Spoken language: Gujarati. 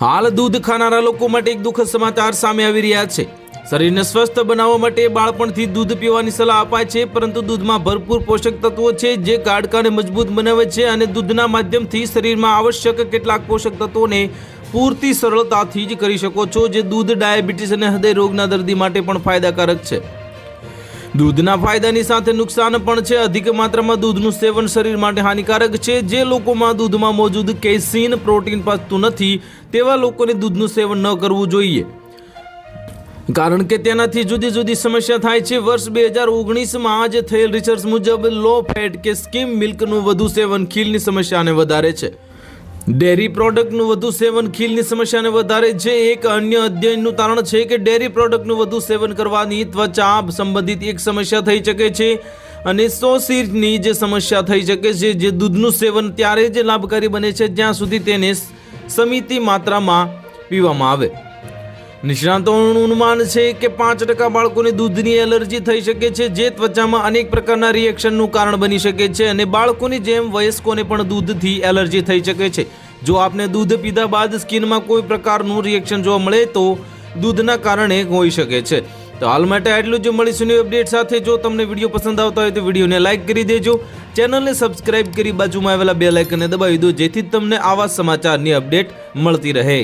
હાલ દૂધ ખાનારા લોકો માટે એક દુઃખદ સમાચાર સામે આવી રહ્યા છે. શરીરને સ્વસ્થ બનાવવા માટે બાળપણથી દૂધ પીવાની સલાહ અપાય છે, પરંતુ દૂધમાં ભરપૂર પોષક તત્વો છે જે ગાડકાને મજબૂત બનાવે છે અને દૂધના માધ્યમથી શરીરમાં આવશ્યક કેટલાક પોષક તત્વોને પૂરતી સરળતાથી જ કરી શકો છો, જે દૂધ, ડાયાબિટીસ અને હૃદય રોગના દર્દી માટે પણ ફાયદાકારક છે. દૂધના ફાયદાની સાથે નુકસાન પણ છે. અધિક માત્રામાં દૂધનું સેવન શરીર માટે હાનિકારક છે. જે લોકોમાં દૂધમાં મોજૂદ કેસીન, પ્રોટીન પચતું નથી, તેવા લોકોને દૂધનું સેવન ન કરવું જોઈએ. કારણ કે તેનાથી જુદી જુદી સમસ્યા થાય છે. વર્ષ બે હજાર ઓગણીસમાં આજે થયેલ રિસર્ચ મુજબ લો ફેટ કે સ્કીમ મિલ્કનું વધુ સેવન ખીલની સમસ્યાને વધારે છે. ડેરી પ્રોડક્ટનું વધુ સેવન ખીલની સમસ્યાને વધારે છે. એક અન્ય અધ્યયનનું તારણ છે કે ડેરી પ્રોડક્ટનું વધુ સેવન કરવાની ત્વચા સંબંધિત એક સમસ્યા થઈ શકે છે અને સોસીરની જે સમસ્યા થઈ શકે છે, જે દૂધનું સેવન ત્યારે જ લાભકારી બને છે, જ્યાં સુધી તેને સમિતિ માત્રામાં પીવામાં આવે. નિષ્ણાતોનું અનુમાન છે કે પાંચ ટકા બાળકોને દૂધની એલર્જી થઈ શકે છે, જે ત્વચામાં અનેક પ્રકારના રિએક્શનનું કારણ બની શકે છે અને બાળકોની જેમ વયસ્કોને પણ દૂધથી એલર્જી થઈ શકે છે. જો આપને દૂધ પીધા બાદ સ્કિનમાં કોઈ પ્રકારનું રિએક્શન જોવા મળે તો દૂધના કારણે હોઈ શકે છે. તો હાલ માટે આટલું જ મળીશું ન્યૂ અપડેટ સાથે. જો તમને વીડિયો પસંદ આવતા હોય તો વિડીયોને લાઇક કરી દેજો. ચેનલને સબસ્ક્રાઇબ કરી બાજુમાં આવેલા બે લાઇકને દબાવી દો, જેથી તમને આવા સમાચારની અપડેટ મળતી રહે.